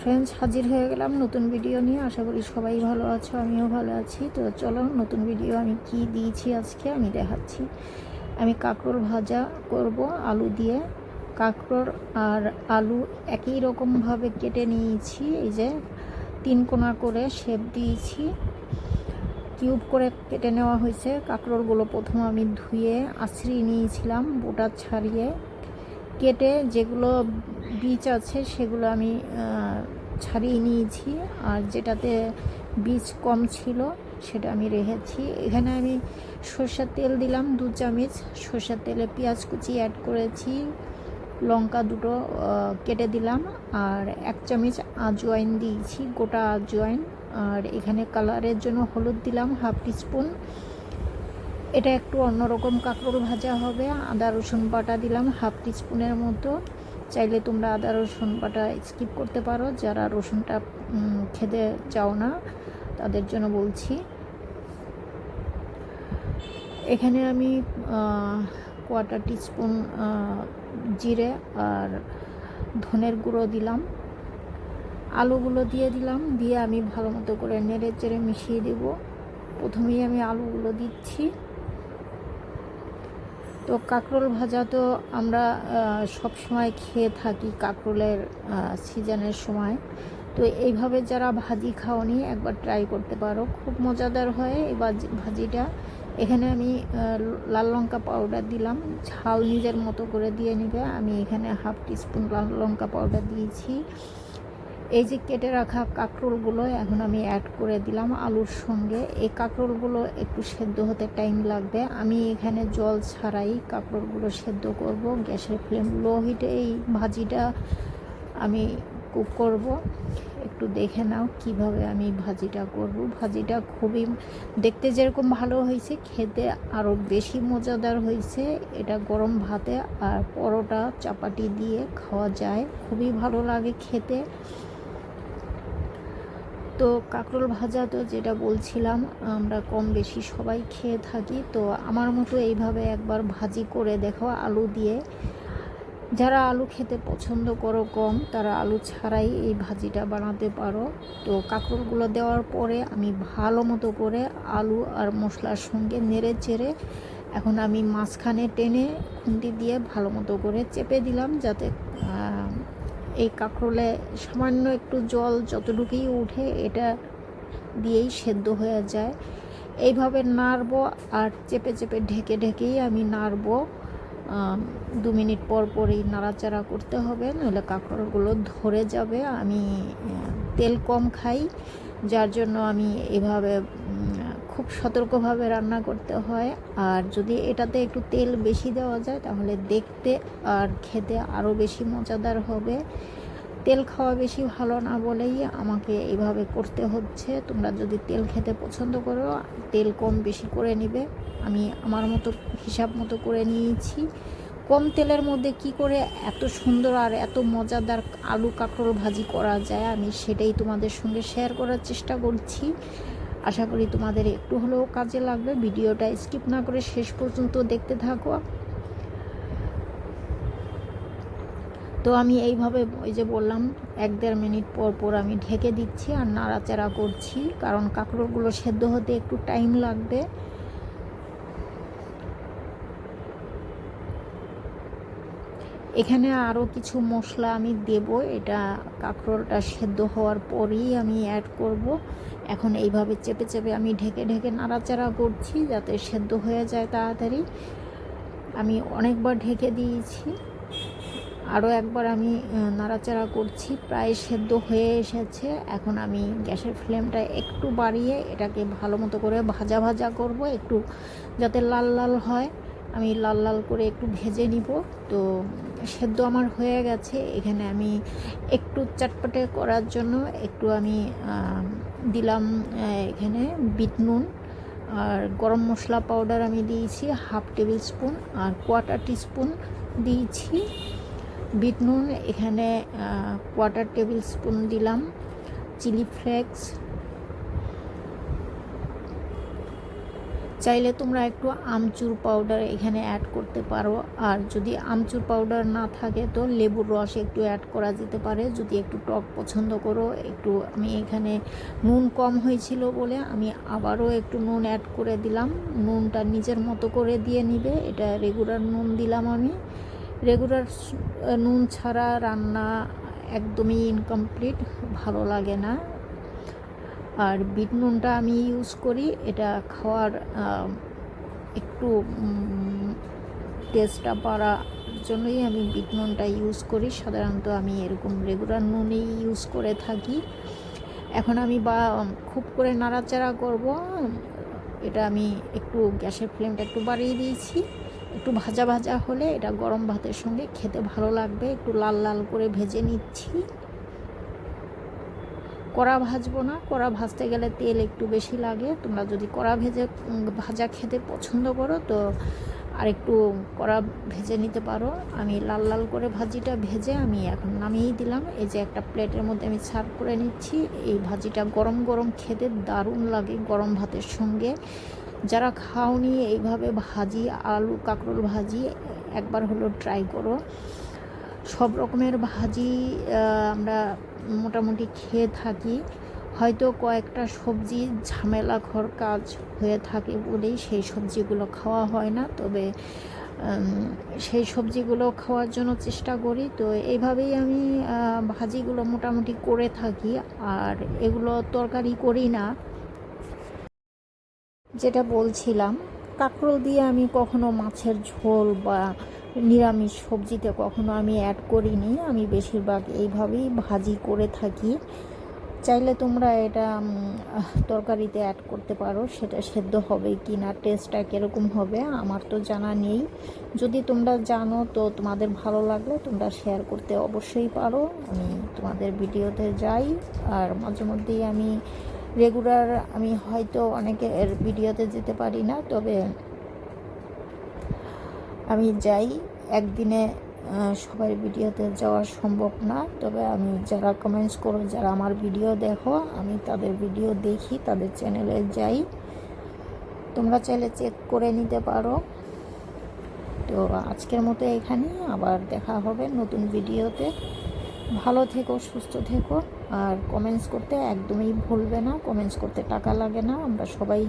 Friends হাজির হয়ে গেলাম নতুন ভিডিও নিয়ে। আশা করি সবাই ভালো আছো, আমিও ভালো আছি। তো চলো নতুন ভিডিও আমি কি দিয়েছি আজকে আমি দেখাচ্ছি। আমি কাঁকরোল ভাজা করব, আলু দিয়ে। কাঁকরোল আর আলু একই রকমভাবে কেটে নিয়েছি। এই যে তিন কোনা করে শেপ দিয়েছি। কিউব করে কেটে নেওয়া হয়েছে। কাঁকরোলগুলো প্রথম আমি ধুয়ে আছড়িয়ে নিয়েছিলাম, বোটা ছাড়িয়ে। কেটে যেগুলো বীজ আছে সেগুলো আমি ছাড়িয়ে নিয়েছি। আর যেটাতে বীজ কম ছিল সেটা আমি রেখেছি। এখানে আমি সর্ষের তেল দিলাম, দু চামচ সর্ষের তেলে পেঁয়াজ কুচি অ্যাড করেছি, লঙ্কা দুটো কেটে দিলাম। আর এক চামচ আজওয়াইন দিয়েছি, গোটা আজওয়াইন। আর এখানে কালারের জন্য হলুদ দিলাম হাফ টিস্পুন এটা একটু অন্যরকম কাঁকরোল ভাজা হবে। আদা, রসুন বাটা দিলাম হাফ টিস্পুনের মতো। চাইলে তোমরা আদা, রসুন বাটা স্কিপ করতে পারো। যারা রসুনটা খেতে চাও না, তাদের জন্য বলছি। এখানে আমি কোয়ার্টার টিস্পুন জিরে আর ধনের গুঁড়ো দিলাম। আলুগুলো দিয়ে দিলাম। দিয়ে আমি ভালো মতো করে নেড়ে চেড়ে মিশিয়ে দেব। প্রথমেই আমি আলুগুলো দিচ্ছি। তো কাঁকরোল ভাজা তো আমরা সব সময় খেয়ে থাকি কাঁকরোলের সিজনের সময়। তো এইভাবে যারা ভাজি খাওনি, একবার ট্রাই করতে পারো। খুব মজাদার হয় এই ভাজি- ভাজিটা। এখানে আমি লাল লঙ্কা পাউডার দিলাম। ঝাল নিজের মতো করে দিয়ে নেবে। আমি এখানে হাফ টিস্পুন লাল লঙ্কা পাউডার দিয়েছি। এই যে কেটে রাখা কাঁকরোলগুলো এখন আমি অ্যাড করে দিলাম আলুর সঙ্গে। এই কাঁকরোলগুলো একটু সেদ্ধ হতে টাইম লাগবে। আমি এখানে জল ছাড়াই কাঁকরোলগুলো সেদ্ধ করব। গ্যাসের ফ্লেম লো হিটে এই ভাজিটা আমি কুক করব। একটু দেখে নাও কীভাবে আমি ভাজিটা করব। ভাজিটা খুবই, দেখতে যেরকম ভালো হয়েছে, খেতে আরও বেশি মজাদার হয়েছে। এটা গরম ভাতে আর পরোটা, চাপাটি দিয়ে খাওয়া যায়। খুবই ভালো লাগে খেতে। তো কাঁকরোল ভাজা তো যেটা বলছিলাম, আমরা কম বেশি সবাই খেয়ে থাকি। তো আমার মতো এইভাবে একবার ভাজি করে দেখো আলু দিয়ে। যারা আলু খেতে পছন্দ করো কম, তারা আলু ছাড়াই এই ভাজিটা বানাতে পারো। তো কাঁকরোলগুলো দেওয়ার পরে আমি ভালো মতো করে আলু আর মশলার সঙ্গে নেড়ে চেড়ে এখন আমি মাঝখানে টেনে খুন্তি দিয়ে ভালো মতো করে চেপে দিলাম যাতে এই কাঁকরোলে সামান্য একটু জল যতটুকুই উঠে এটা দিয়েই সেদ্ধ হয়ে যায়। এইভাবে নাড়বো আর চেপে চেপে ঢেকে ঢেকেই আমি নাড়বো। দু মিনিট পর পরই নাড়াচাড়া করতে হবে, নইলে কাঁকরোলগুলো ধরে যাবে। আমি তেল কম খাই, যার জন্য আমি এভাবে খুব সতর্কভাবে রান্না করতে হয়। আর যদি এটাতে একটু তেল বেশি দেওয়া যায়, তাহলে দেখতে আর খেতে আরও বেশি মজাদার হবে। তেল খাওয়া বেশি ভালো না বলেই আমাকে এইভাবে করতে হচ্ছে। তোমরা যদি তেল খেতে পছন্দ করো, তেল কম বেশি করে নিবে। আমি আমার মতো, হিসাব মতো করে নিয়েছি। কম তেলের মধ্যে কি করে এত সুন্দর আর এত মজাদার আলু কাঁকরোল ভাজি করা যায়, আমি সেটাই তোমাদের সঙ্গে শেয়ার করার চেষ্টা করছি। আশা করি তোমাদের একটু হলেও কাজে লাগবে। ভিডিওটা স্কিপ না করে শেষ পর্যন্ত দেখতে থাকো। তো আমি এইভাবে ওই যে বললাম, এক দেড় মিনিট পর পর আমি ঢেকে দিচ্ছি আর নাড়াচাড়া করছি, কারণ কাঁকড়গুলো সেদ্ধ হতে একটু টাইম লাগবে। এখানে আরও কিছু মশলা আমি দেব। এটা কাঁকরোলটা সেদ্ধ হওয়ার পরেই আমি অ্যাড করব। এখন এইভাবে চেপে চেপে আমি ঢেকে ঢেকে নাড়াচাড়া করছি যাতে সেদ্ধ হয়ে যায় তাড়াতাড়ি। আমি অনেকবার ঢেকে দিয়েছি। আরও একবার আমি নাড়াচাড়া করছি। প্রায় সেদ্ধ হয়ে এসেছে। এখন আমি গ্যাসের ফ্লেমটা একটু বাড়িয়ে এটাকে ভালো মতো করে ভাজা ভাজা করব। একটু যাতে লাল লাল হয়। আমি লাল লাল করে একটু ভেজে নিব। তো সেদ্ধ আমার হয়ে গেছে। এখানে আমি একটু চটপটে করার জন্য একটু আমি দিলাম এখানে বিট নুন। আর গরম মশলা পাউডার আমি দিয়েছি, হাফ টেবিল স্পুন। আর কোয়ার্টার টিস্পুন দিয়েছি। বিট নুন এখানে কোয়াটার টেবিল স্পুন দিলাম। চিলি ফ্লেক্স চাইলে তোমরা একটু আমচুর পাউডার এখানে অ্যাড করতে পারো। আর যদি আমচুর পাউডার না থাকে, তো লেবুর রস একটু অ্যাড করা যেতে পারে। যদি একটু টক পছন্দ করো, একটু আমি এখানে নুন কম হয়েছিল বলে আমি আবারও একটু নুন অ্যাড করে দিলাম। নুনটা নিজের মতো করে দিয়ে নিবে। এটা রেগুলার নুন দিলাম আমি। রেগুলার নুন ছাড়া রান্না একদমই ইনকমপ্লিট ভালো লাগে না। আর বিট নুনটা আমি ইউজ করি। এটা খাওয়ার একটু টেস্টটা বাড়ার জন্যই আমি বিট নুনটা ইউজ করি। সাধারণত আমি এরকম রেগুলার নুনই ইউজ করে থাকি। এখন আমি বা, খুব করে নাড়াচাড়া করব। এটা আমি একটু গ্যাসের ফ্লেমটা একটু বাড়িয়ে দিয়েছি। একটু ভাজা ভাজা হলে এটা গরম ভাতের সঙ্গে খেতে ভালো লাগবে। একটু লাল লাল করে ভেজে নিচ্ছি। কড়া ভাজবো না। কড়া ভাজতে গেলে তেল একটু বেশি লাগে। তোমরা যদি কড়া ভেজে ভাজা খেতে পছন্দ করো, তো আর একটু কড়া ভেজে নিতে পারো। আমি লাল লাল করে ভাজিটা ভেজে আমি এখন নামিয়েই দিলাম। এই যে একটা প্লেটের মধ্যে আমি সার্ভ করে নিচ্ছি। এই ভাজিটা গরম গরম খেতে দারুণ লাগে গরম ভাতের সঙ্গে। যারা খাওনি, এইভাবে ভাজি, আলু কাঁকরোল ভাজি, একবার হলো ট্রাই করো। সব রকমের ভাজি আমরা মোটামুটি খেয়ে থাকি। হয়তো কয়েকটা সবজি ঝামেলাঘর কাজ হয়ে থাকে বলেই সেই সবজিগুলো খাওয়া হয় না। তবে সেই সবজিগুলো খাওয়ার জন্য চেষ্টা করি। তো এইভাবেই আমি ভাজিগুলো মোটামুটি করে থাকি। আর এগুলো তরকারি করি না। যেটা বলছিলাম কাঁকরোল দিয়ে আমি কখনো মাছের ঝোল বা নিরামিষ সবজিতে কখনো আমি অ্যাড করিনি। আমি বেশিরভাগ এইভাবেই ভাজি করে থাকি। চাইলে তোমরা এটা তরকারিতে অ্যাড করতে পারো, সেটা সেদ্ধ হবে কি না টেস্টটা কীরকম হবে, আমার তো জানা নেই। যদি তোমরা জানো, তো তোমাদের ভালো লাগলে তোমরা শেয়ার করতে অবশ্যই পারো। আমি তোমাদের ভিডিওতে যাই, আর মাঝে মধ্যেই আমি রেগুলার আমি হয়তো অনেকের ভিডিওতে যেতে পারি না, তবে আমি যাই। একদিনে সবার ভিডিওতে যাওয়া সম্ভব না, তবে আমি যারা কমেন্টস করো, যারা আমার ভিডিও দেখো, আমি তাদের ভিডিও দেখি, তাদের চ্যানেলে যাই। তোমরা চাইলে চেক করে নিতে পারো। তো আজকের মতো এখানেই, আবার দেখা হবে নতুন ভিডিওতে। ভালো থেকো, সুস্থ থেকো। আর কমেন্টস করতে একদমই ভুলবে না। কমেন্টস করতে টাকা লাগে না। আমরা সবাই